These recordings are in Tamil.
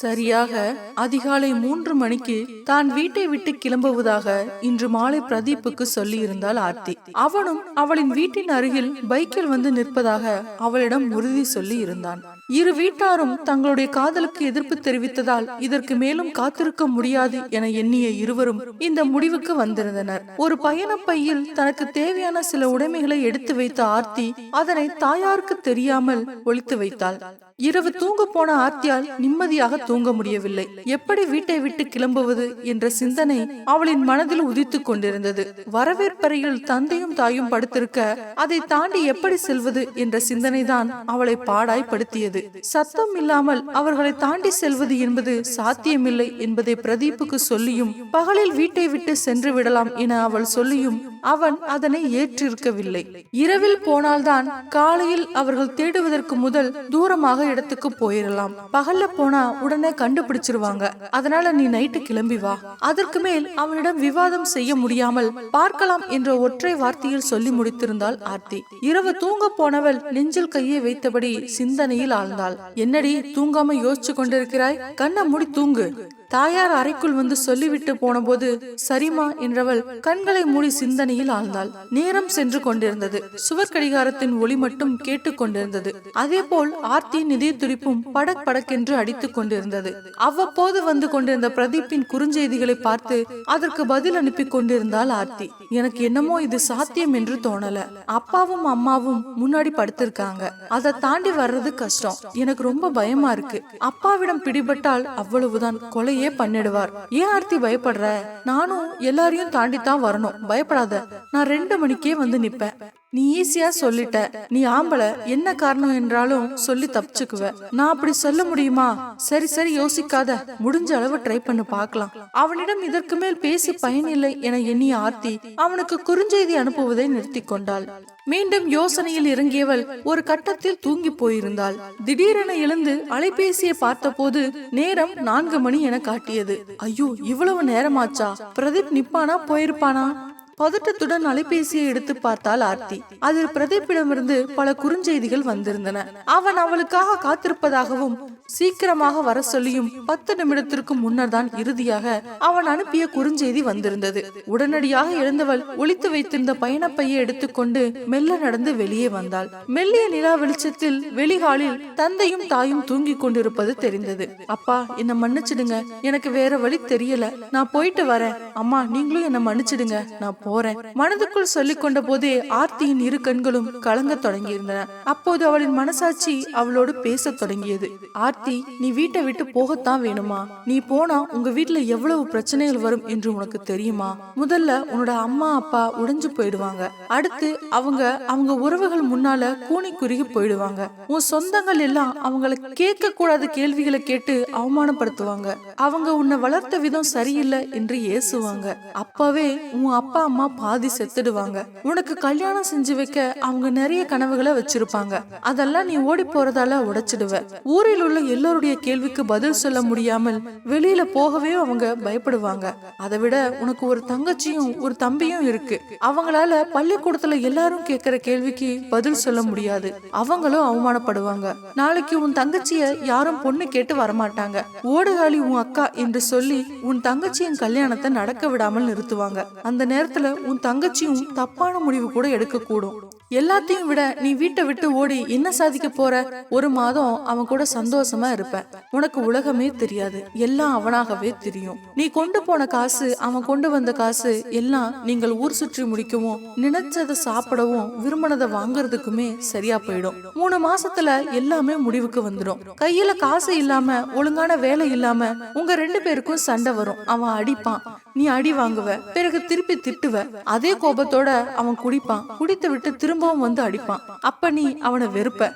சரியாக அதிகாலை மூன்று மணிக்கு தான் வீட்டை விட்டு கிளம்புவதாக இன்று மாலை பிரதீப்புக்கு சொல்லியிருந்தாள் ஆர்த்தி. அவனும் அவளின் வீட்டின் அருகில் பைக்கில் வந்து நிற்பதாக அவளிடம் உறுதி சொல்லி இருந்தான் இரு வீட்டாரும் தங்களுடைய காதலுக்கு எதிர்ப்பு தெரிவித்ததால் இதற்கு மேலும் காத்திருக்க முடியாது என எண்ணிய இருவரும் இந்த முடிவுக்கு வந்திருந்தனர். ஒரு பயணப் பையில் தனக்கு தேவையான சில உடைமைகளை எடுத்து வைத்த ஆர்த்தி அதனை தாயாருக்கு தெரியாமல் ஒழித்து வைத்தாள். இரவு தூங்க போன ஆர்த்தியால் நிம்மதியாக தூங்க முடியவில்லை. எப்படி வீட்டை விட்டு கிளம்புவது என்ற சிந்தனை அவளின் மனதில் உதித்துக் கொண்டிருந்தது. வரவேற்பறையில் தந்தையும் தாயும் படுத்திருக்க அதை தாண்டி எப்படி செல்வது என்ற சிந்தனைதான் அவளை பாடாய்படுத்தியது சத்தம் இல்லாமல் அவர்களை தாண்டி செல்வது என்பது சாத்தியமில்லை என்பதை பிரதீப்புக்கு சொல்லியும் பகலில் வீட்டை விட்டு சென்று விடலாம் என அவள் சொல்லியும் அவன் அதனை ஏற்றிருக்கவில்லை. இரவில் போனால்தான் காலையில் அவர்கள் தேடுவதற்கு முதல் தூரமாக இடத்துக்கு போயிடலாம் பகல்ல போனா உடனே கண்டுபிடிச்சிருவாங்க. அதனால நீ நைட்டு கிளம்பி வா. அதற்கு மேல் அவனிடம் விவாதம் செய்ய முடியாமல் பார்க்கலாம் என்ற ஒற்றை வார்த்தையில் சொல்லி முடித்திருந்தாள் ஆர்த்தி. இரவு தூங்க போனவள் நெஞ்சில் கையை வைத்தபடி சிந்தனையில் ஆழ்ந்தாள் என்னடி தூங்காம யோசிச்சு கொண்டிருக்கிறாய்? கண்ணை மூடி தூங்கு. தாயார் அறைக்குள் வந்து சொல்லிவிட்டு போனபோது சரிமா என்றவள் கண்களை மூடி சிந்தனையில் ஆழ்ந்தாள். நேரம் சென்று கொண்டிருந்தது. சுவர் கடிகாரத்தின் ஒளி மட்டும் கேட்டுக் கொண்டிருந்தது. அதே போல் ஆர்த்தியின் இதய துடிப்பும் படக் படக்கென்று அடித்துக் கொண்டிருந்தது. அவ்வப்போது வந்து கொண்டிருந்த பிரதீப்பின் குறுஞ்செய்திகளை பார்த்து அதற்கு பதில் அனுப்பி கொண்டிருந்தாள் ஆர்த்தி. எனக்கு என்னமோ இது சாத்தியம் என்று தோணல. அப்பாவும் அம்மாவும் முன்னாடி படுத்திருக்காங்க. அதை தாண்டி வர்றது கஷ்டம். எனக்கு ரொம்ப பயமா இருக்கு. அப்பாவிடம் பிடிபட்டால் அவ்வளவுதான். கொலையே பண்ணிடுவார். ஏன் ஆர்த்தி பயப்படுற? நானும் எல்லாரையும் தாண்டி தான் வரணும். பயப்படாத. நான் ரெண்டு மணிக்கே வந்து நிப்பேன். நீ ஈஸியா சொல்லிட்ட. நீ ஆம்பளை. என்ன காரணம் என்றாலும் சொல்லி தப்பிச்சுக்குவ. நான் அப்படி சொல்ல முடியுமா? சரி சரி யோசிக்காத. முடிஞ்ச அளவு ட்ரை பண்ணி பார்க்கலாம். அவனிடம் இதற்கு மேல் பேசி பயனில்லை என எண்ணிய ஆர்த்தி அவனுக்கு குறுஞ்செய்தி அனுப்புவதை நிறுத்தி கொண்டாள். மீண்டும் யோசனையில் இறங்கியவள் ஒரு கட்டத்தில் தூங்கி போயிருந்தாள். திடீரென எழுந்து அலைபேசியை பார்த்தபோது நேரம் நான்கு மணி என காட்டியது. ஐயோ இவ்வளவு நேரமாச்சா? பிரதீப் நிப்பானா போயிருப்பானா? பதட்டத்துடன் அலைபேசியை எடுத்து பார்த்தாள் ஆர்த்தி. அதில் பிரதீப்பிடமிருந்து பல குறுஞ்செய்திகள் வந்திருந்தன. அவன் அவளுக்காக காத்திருப்பதாகவும் சீக்கிரமாக வர சொல்லியும் பத்து நிமிடத்திற்கு முன்னர் தான் இறுதியாக அவன் அனுப்பிய குறுஞ்செய்தி வந்திருந்தது. உடனடியாக எழுந்தவள் ஒழித்து வைத்திருந்த பயணப்பையை எடுத்துக்கொண்டு மெல்ல நடந்து வெளியே வந்தாள். மெல்லிய நிலா வெளிச்சத்தில் வெளிகாலில் தந்தையும் தாயும் தூங்கிக் கொண்டிருப்பது தெரிந்தது. அப்பா என்ன மன்னிச்சிடுங்க. எனக்கு வேற வழி தெரியல. நான் போயிட்டு வரேன். அம்மா நீங்களும் என்ன மன்னிச்சிடுங்க. நான் போறேன். மனதுக்குள் சொல்லிக் கொண்ட போதே ஆர்த்தியின் இரு கண்களும் கலங்க தொடங்கியிருந்தன. அப்போது அவளின் மனசாட்சி அவளோடு பேசத் தொடங்கியது. ஆர்த்தி நீ வீட்டை விட்டு போகத்தான் வேணுமா? நீ போனா உங்க வீட்டுல எவ்வளவு பிரச்சனைகள் வரும் என்று உனக்கு தெரியுமா? முதல்ல உன்னோட அம்மா அப்பா உடைஞ்சு போயிடுவாங்க. அடுத்து அவங்க அவங்க உறவுகள் முன்னால கூனி குறுகி போயிடுவாங்க. உன் சொந்தங்கள் எல்லாம் அவங்கள கேட்க கூடாத கேள்விகளை கேட்டு அவமானப்படுத்துவாங்க. அவங்க உன்னை வளர்த்த விதம் சரியில்லை என்று ஏசுவாங்க. அப்பவே உன் அப்பா அம்மா பாதி செத்துடுவாங்க. உனக்கு கல்யாணம் செஞ்சு வைக்க அவங்க நிறைய கனவுகளை வச்சிருப்பாங்க. அதெல்லாம் நீ ஓடி போறதால உடைச்சிடுவ. ஊரில் உள்ள எல்லோருடைய கேள்விக்கு பதில் சொல்ல முடியாமல் வெளியில போகவே அவங்க பயப்படுவாங்க. அதை விட உனக்கு ஒரு தங்கச்சியும் ஒரு தம்பியும் இருக்கு. அவங்களால பள்ளிக்கூடத்துல எல்லாரும் கேக்குற கேள்விக்கு பதில் சொல்ல முடியாது. அவங்களும் அவமானப்படுவாங்க. நாளைக்கு உன் தங்கச்சிய யாரும் பொண்ணு கேட்டு வரமாட்டாங்க. ஓடுகாலி உன் அக்கா என்று சொல்லி உன் தங்கச்சியின் கல்யாணத்தை நடக்க விடாமல் நிறுத்துவாங்க. அந்த நேரத்துல உன் தங்கச்சியும் தப்பான முடிவு கூட எடுக்க கூடும் எல்லாத்தையும் விட நீ வீட்டை விட்டு ஓடி என்ன சாதிக்க போற? ஒரு மாதம் அவன் கூட சந்தோஷம் இருப்ப. உனக்கு உலகமே தெரியாது. எல்லாம் அவனாகவே தெரியும். நீ கொண்டு போன காசு அவன் கொண்டு வந்த காசு எல்லாம் நீங்கள் ஊர் சுற்றி முடிக்கவும் நினைச்சதை சாப்பிடவும் விரும்பினதை வாங்குறதுக்குமே சரியா போயிடும். மூணு மாசத்துல எல்லாமே முடிவுக்கு வந்துடும் கையில காசு இல்லாம ஒழுங்கான வேலை இல்லாம உங்க ரெண்டு பேருக்கும் சண்டை வரும். அவன் அடிப்பான். நீ அடி வாங்குவ. பிறகு திருப்பி திட்டுவ. அதே கோபத்தோட அவன் குடிப்பான். குடித்து விட்டு திரும்பவும் வந்து அடிப்பான். அப்ப நீ அவனை வெறுப்ப.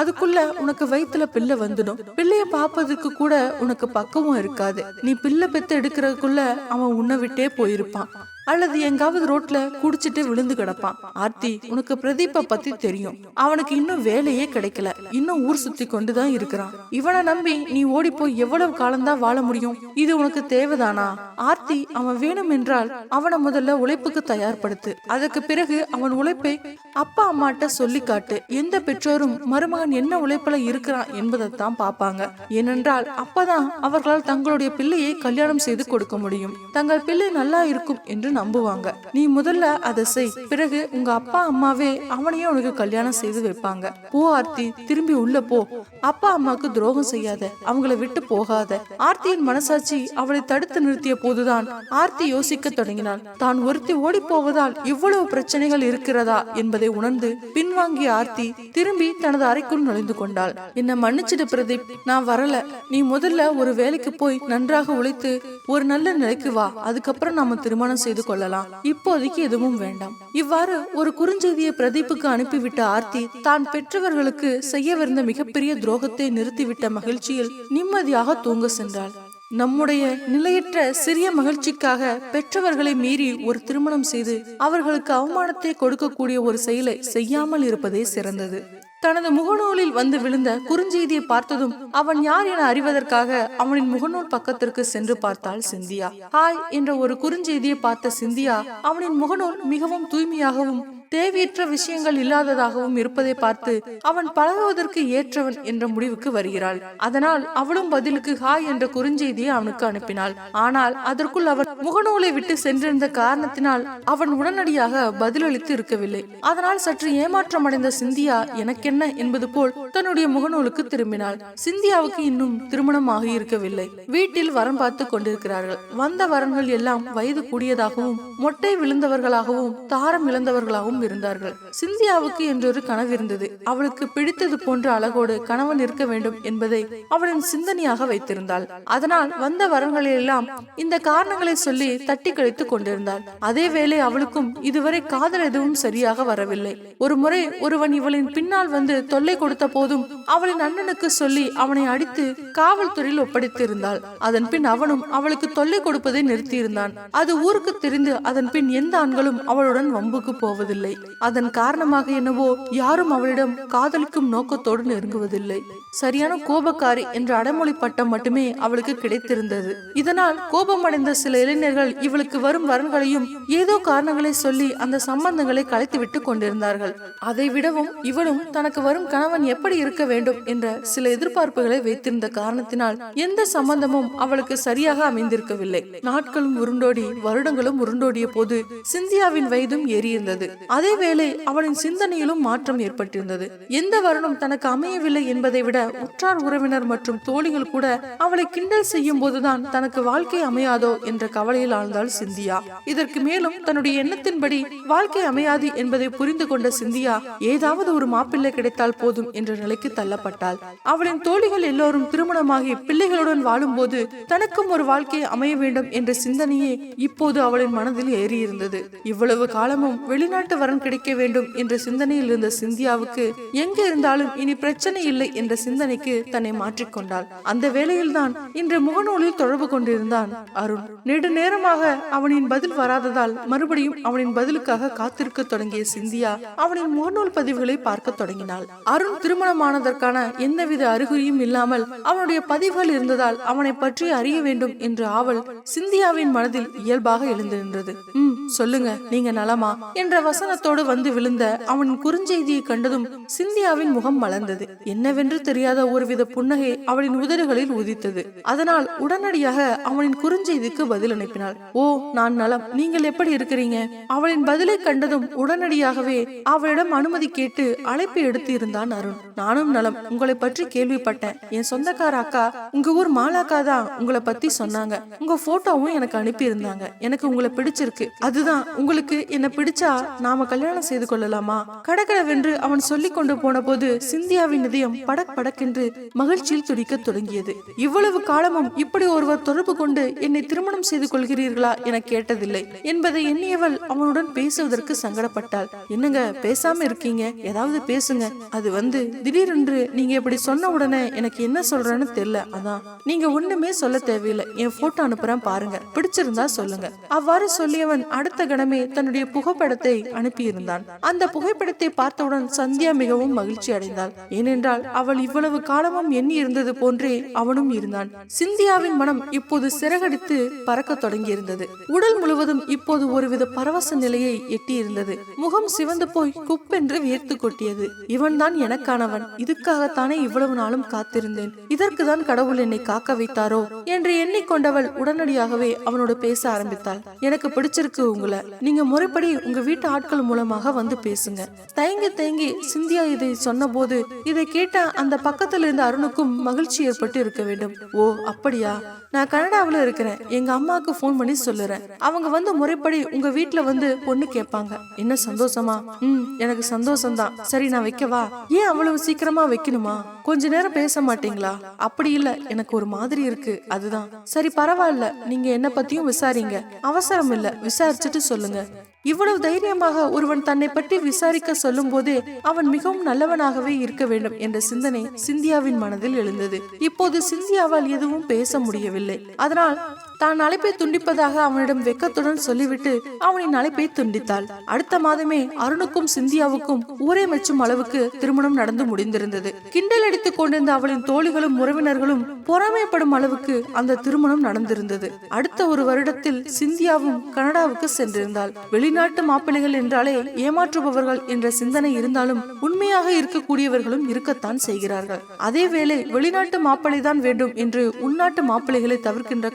அதுக்குள்ள உனக்கு வயித்துல பிள்ளை வந்துடும். பிள்ளைய பாப்பதுக்கு கூட உனக்கு பக்கமும் இருக்காது. நீ பிள்ளை பெத்து எடுக்கிறதுக்குள்ள அவன் உன்னை விட்டே போயிருப்பான். அல்லது எங்காவது ரோட்ல குடிச்சிட்டு விழுந்து கிடப்பான். ஆர்த்தி உனக்கு பிரதீப்ப பத்தி தெரியும். அவனுக்கு இன்னும் வேலையே கிடைக்கல. இன்னும் ஊர் சுத்தி கொண்டுதான் இருக்கிறான். இவனை நம்பி நீ ஓடி போய் எவ்வளவு காலம்தான் வாழ முடியும்? இது உனக்கு தேவைதானா? ஆர்த்தி அவன் வேணும் என்றால் அவனை முதல்ல உழைப்புக்கு தயார்படுத்து. அதற்கு பிறகு அவன் உழைப்பை அப்பா அம்மாட்ட சொல்லி காட்டு. எந்த பெற்றோரும் மருமகன் என்ன உழைப்புல இருக்கிறான் என்பதைத்தான் பார்ப்பாங்க. ஏனென்றால் அப்பதான் அவர்களால் தங்களுடைய பிள்ளையை கல்யாணம் செய்து கொடுக்க முடியும். தங்கள் பிள்ளை நல்லா இருக்கும் என்று நம்புவாங்க. நீ முதல்ல அதை செய். பிறகு உங்க அப்பா அம்மாவே அவனையே உனக்கு கல்யாணம் செய்து வைப்பாங்க. போ ஆர்த்தி திரும்பி உள்ள போ. அப்பா அம்மாக்கு துரோகம் செய்யாத. அவங்கள விட்டு போகாத. ஆர்த்தியின் மனசாட்சி அவளை தடுத்து நிறுத்திய போதுதான் ஆர்த்தி யோசிக்க தொடங்கினாள். தான் ஒருத்தி ஓடி போவதால் இவ்வளவு பிரச்சனைகள் இருக்கிறதா என்பதை உணர்ந்து பின்வாங்கிய ஆர்த்தி திரும்பி தனது அறைக்குள் நுழைந்து கொண்டாள். என்ன மன்னிச்சிடு பிரதீப். நான் வரல. நீ முதல்ல ஒரு வேலைக்கு போய் நன்றாக உழைத்து ஒரு நல்ல நிலைக்கு வா. அதுக்கப்புறம் நாம திருமணம் செய்து கொள்ளலாம். இப்போதைக்கு எதுவும் வேண்டாம். இவ்வாறு ஒரு குறுஞ்செய்தியை பிரதீப்புக்கு அனுப்பிவிட்ட ஆர்த்தி தான் பெற்றவர்களுக்கு செய்யவிருந்த மிகப்பெரிய துரோகத்தை நிறுத்திவிட்ட மகிழ்ச்சியில் நிம்மதியாக தூங்க சென்றாள். நம்முடைய நிலையற்ற சிறிய மகிழ்ச்சிக்காக பெற்றவர்களை மீறி ஒரு திருமணம் செய்து அவர்களுக்கு அவமானத்தை கொடுக்கக்கூடிய ஒரு செயலை செய்யாமல் இருப்பதே சிறந்தது. தனது முகநூலில் வந்து விழுந்த குறுஞ்செய்தியை பார்த்ததும் அவன் யார் என அறிவதற்காக அவனின் முகநூல் பக்கத்திற்கு சென்று பார்த்தாள் சிந்தியா. ஹாய் என்ற ஒரு குறுஞ்செய்தியை பார்த்த சிந்தியா அவனின் முகநூல் மிகவும் தூய்மையாகவும் தேவையற்ற விஷயங்கள் இல்லாததாகவும் இருப்பதை பார்த்து அவன் பழகுவதற்கு ஏற்றவன் என்ற முடிவுக்கு வருகிறாள். அதனால் அவளும் பதிலுக்கு ஹாய் என்ற குறுஞ்செய்தியை அவனுக்கு அனுப்பினாள். ஆனால் அதற்குள் அவன் முகநூலை விட்டு சென்றிருந்த காரணத்தினால் அவன் உடனடியாக பதிலளித்து இருக்கவில்லை. அதனால் சற்று ஏமாற்றம் அடைந்த சிந்தியா எனக்கென்ன? என்பது போல் தன்னுடைய முகநூலுக்கு திரும்பினாள். சிந்தியாவுக்கு இன்னும் திருமணம் ஆகி இருக்கவில்லை. வீட்டில் வரம் பார்த்து கொண்டிருக்கிறார்கள். வந்த வரன்கள் எல்லாம் வயது கூடியதாகவும் மொட்டை விழுந்தவர்களாகவும் தாரம் இழந்தவர்களாகவும் இருந்தார்கள். சிந்தியாவுக்கு என்றொரு கனவு இருந்தது. அவளுக்கு பிடித்தது போன்ற அழகோடு கணவன் இருக்க வேண்டும் என்பதை அவளின் சிந்தனையாக வைத்திருந்தாள். அதனால் வந்த வரன்களெல்லாம் இந்த காரணங்களை சொல்லி தட்டி கழித்துக் கொண்டிருந்தாள். அதே வேளை அவளுக்கும் இதுவரை காதல் எதுவும் சரியாக வரவில்லை. ஒரு முறை ஒருவன் இவளின் பின்னால் வந்து தொல்லை கொடுத்த போதும் அவளின் அண்ணனுக்கு சொல்லி அவனை அடித்து காவல்துறையில் ஒப்படைத்திருந்தாள். அதன் பின் அவனும் அவளுக்கு தொல்லை கொடுப்பதை நிறுத்தியிருந்தான். அது ஊருக்கு தெரிந்து அதன் பின் எந்த ஆண்களும் அவளுடன் வம்புக்கு போவதில்லை. இல்லை. அதன் காரணமாக என்னவோ யாரும் அவளிடம் காதலிக்கும் நோக்கத்தோடு நெருங்குவதில்லை. சரியான கோபக்காரி என்ற அடைமொழி பட்டம் மட்டுமே அவளுக்கு கிடைத்திருந்தது. இதனால் கோபமடைந்த சில இளைஞர்கள் இவளுக்கு வரும் வரன்களையும் ஏதோ காரணங்களை சொல்லி அந்த சம்பந்தங்களை கலைத்து விட்டு கொண்டிருந்தார்கள். அதை விடவும் இவளும் தனக்கு வரும் கணவன் எப்படி இருக்க வேண்டும் என்ற சில எதிர்பார்ப்புகளை வைத்திருந்த காரணத்தினால் எந்த சம்பந்தமும் அவளுக்கு சரியாக அமைந்திருக்கவில்லை. நாட்களும் உருண்டோடி வருடங்களும் உருண்டோடிய போது சிந்தியாவின் வயதும் ஏறியிருந்தது. அதேவேளை அவளின் சிந்தனையிலும் மாற்றம் ஏற்பட்டிருந்தது. எந்த வருணம் தனக்கு அமையவில்லை என்பதை விட உற்றார் உறவினர் மற்றும் தோழிகள் கூட அவளை கிண்டல் செய்யும் போதுதான் தனக்கு வாழ்க்கை அமையாதோ என்ற கவலையில் ஆழ்ந்தாள் சிந்தியா. இதற்கு மேலும் தன்னுடைய எண்ணத்தின்படி வாழ்க்கை அமையாது என்பதை புரிந்து கொண்ட சிந்தியா ஏதாவது ஒரு மாப்பிள்ளை கிடைத்தால் போதும் என்ற நிலைக்கு தள்ளப்பட்டாள். அவளின் தோழிகள் எல்லோரும் திருமணமாகி பிள்ளைகளுடன் வாழும்போது தனக்கும் ஒரு வாழ்க்கை அமைய வேண்டும் என்ற சிந்தனையே இப்போது அவளின் மனதில் ஏறியிருந்தது. இவ்வளவு காலமும் வெளிநாட்டு வரன் கிடைக்க வேண்டும் என்ற சிந்தனையில் இருந்த சிந்தியாவுக்கு எங்க இருந்தாலும் இனி பிரச்சனை இல்லை என்ற சிந்தனைக்கு தன்னை மாற்றிக்கொண்டாள். அந்த வேளையில்தான் இன்று முகநூலில் தொடர்பு கொண்டிருந்தான் அருண். நெடு நேரமாக அவனின் பதில் வராததால் மறுபடியும் அவனின் பதிலுக்காக காத்திருக்க தொடங்கிய சிந்தியா அவனின் முகநூல் பதிவுகளை பார்க்க தொடங்கினாள். அருண் திருமணமானதற்கான எந்தவித அறிகுறியும் இல்லாமல் அவனுடைய பதிவுகள் இருந்ததால் அவனை பற்றி அறிய வேண்டும் என்ற ஆவல் சிந்தியாவின் மனதில் இயல்பாக எழுந்து நின்றது ம் சொல்லுங்க நீங்க நலமா? என்ற வசன வசனத்தோடு வந்து விழுந்த அவன் குறுஞ்செய்தியை கண்டதும் சிந்தியாவின் முகம் மலர்ந்தது. என்னவென்று தெரியாத ஒருவித புன்னகை அவளின் உதடுகளில் உதித்தது. அதனால் உடனடியாக அவனின் குறுஞ்செய்திக்கு பதில் அனுப்பினாள். ஓ நான் நலம். நீங்கள் எப்படி இருக்கிறீங்க? அவளின் பதிலை கண்டதும் உடனடியாகவே அவளிடம் அனுமதி கேட்டு அழைப்பு எடுத்து இருந்தான் அருண். நானும் நலம். உங்களை பற்றி கேள்விப்பட்டேன். என் சொந்தக்கார அக்கா உங்க ஊர் மாலாக்கா தான் உங்களை பத்தி சொன்னாங்க. உங்க போட்டோவும் எனக்கு அனுப்பி இருந்தாங்க எனக்கு உங்களை பிடிச்சிருக்கு. அதுதான். உங்களுக்கு என்ன பிடிச்சா நான் நாம கல்யாணம் செய்து கொள்ளலாமா? கடகடவென்று அவன் சொல்லிக் கொண்டு போன போது சிந்தியாவின் இதயம் படக் படக்கென்று மகிழ்ச்சியில் துடிக்க தொடங்கியது. இவ்வளவு காலமும் இப்படி ஒருவர் தொடர்பு கொண்டு என்னை திருமணம் செய்து கொள்கிறீர்களா என கேட்டதில்லை. என்பதை எண்ணியவள் அவனுடன் பேசுவதற்கு சங்கடப்பட்டாள். என்னங்க பேசாம இருக்கீங்க? ஏதாவது பேசுங்க. அது வந்து திடீரென்று நீங்க இப்படி சொன்ன உடனே எனக்கு என்ன சொல்றேன்னு தெரியல அதான் நீங்க ஒண்ணுமே சொல்ல தேவையில்லை. என் போட்டோ அனுப்புறேன் பாருங்க. பிடிச்சிருந்தா சொல்லுங்க. அவ்வாறு சொல்லியவன் அடுத்த கணமே தன்னுடைய புகைப்படத்தை அனு அனுப்பியிருந்தான். அந்த புகைப்படத்தை பார்த்தவுடன் சந்தியா மிகவும் மகிழ்ச்சி அடைந்தாள். ஏனென்றால் அவள் இவ்வளவு காலமும் எண்ணி இருந்தது போன்றே அவனும் இருந்தான். சிந்தியாவின் மனம் இப்போது சிறகடித்து பறக்க தொடங்கியிருந்தது. உடல் முழுவதும் இப்போது ஒருவித பரவச நிலையை எட்டியிருந்தது. முகம் சிவந்து போய் குப்பென்று வியர்த்து கொட்டியது. இவன்தான் எனக்கானவன். இதுக்காகத்தானே இவ்வளவு நாளும் காத்திருந்தேன். இதற்குதான் கடவுள் என்னை காக்க வைத்தாரோ? என்று எண்ணிக்கொண்டவள் உடனடியாகவே அவனோடு பேச ஆரம்பித்தாள். எனக்கு பிடிச்சிருக்கு உங்களை. நீங்க முறைப்படி உங்க வீட்டு ஆட்கள் மூலமாக வந்து பேசுங்க. தயங்கி தயங்கி சிந்தியா இதை சொன்னபோது இதை கேட்ட அந்த பக்கத்துல இருந்த அருணுக்கும் மகிழ்ச்சி ஏற்பட்டு இருக்க வேண்டும். ஓ அப்படியா? நான் கனடாவில இருக்கிறேன். எங்க அம்மாவுக்கு ஃபோன் பண்ணி சொல்லுறேன். அவங்க வந்து முறைப்படி உங்க வீட்டுல வந்து பொண்ணு கேட்பாங்க. என்ன சந்தோஷமா? ம் எனக்கு சந்தோஷம்தான். சரி நான் வைக்கவா? ஏன் அவ்வளவு சீக்கிரமா வைக்கணுமா? கொஞ்ச நேரம் பேச மாட்டீங்களா? அப்படி இல்ல. எனக்கு ஒரு மாதிரி இருக்கு. அதுதான். சரி பரவாயில்ல. நீங்க என்ன பத்தியும் விசாரிங்க. அவசரம் இல்ல. விசாரிச்சுட்டு சொல்லுங்க. இவ்வளவு தைரியமாக ஒருவன் தன்னை பற்றி விசாரிக்க சொல்லும் போதே அவன் மிகவும் நல்லவனாகவே இருக்க வேண்டும் என்ற சிந்தனை சிந்தியாவின் மனதில் எழுந்தது. இப்போது சிந்தியாவால் எதுவும் பேச முடியவில்லை. அதனால் தான் அழைப்பை துண்டிப்பதாக அவனிடம் வெக்கத்துடன் சொல்லிவிட்டு அவனின் அழைப்பை துண்டித்தாள். அடுத்த மாதமே அருணுக்கும் சிந்தியாவுக்கும் ஊரே மெச்சும் அளவுக்கு திருமணம் நடந்து முடிந்திருந்தது. கிண்டல் அடித்துக் கொண்டிருந்த அவளின் தோழிகளும் உறவினர்களும் பொறாமைப்படும் அளவுக்கு அந்த திருமணம் நடந்திருந்தது. அடுத்த ஒரு வருடத்தில் சிந்தியாவும் கனடாவுக்கு சென்றிருந்தாள். வெளிநாட்டு மாப்பிள்ளைகள் என்றாலே ஏமாற்றுபவர்கள் என்ற சிந்தனை இருந்தாலும் உண்மையாக இருக்கக்கூடியவர்களும் இருக்கத்தான் செய்கிறார்கள். அதேவேளை வெளிநாட்டு மாப்பிள்ளைதான் வேண்டும் என்று உள்நாட்டு மாப்பிள்ளைகளை தவிர்க்கின்ற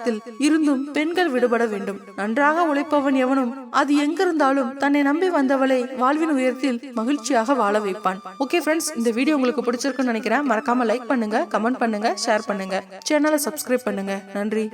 கலாச்சாரத்தில் இருந்தும் பெண்கள் விடுபட வேண்டும். நன்றாக உழைப்பவன் எவனும் அது எங்கிருந்தாலும் தன்னை நம்பி வந்தவளை வாழ்வின் உயரத்தில் மகிழ்ச்சியாக வாழ வைப்பான். ஓகே ஃப்ரெண்ட்ஸ் இந்த வீடியோ உங்களுக்கு பிடிச்சிருக்குன்னு நினைக்கிறேன். மறக்காம லைக் பண்ணுங்க கமெண்ட் பண்ணுங்க ஷேர் பண்ணுங்க. சேனலை சப்ஸ்கிரைப் பண்ணுங்க. நன்றி.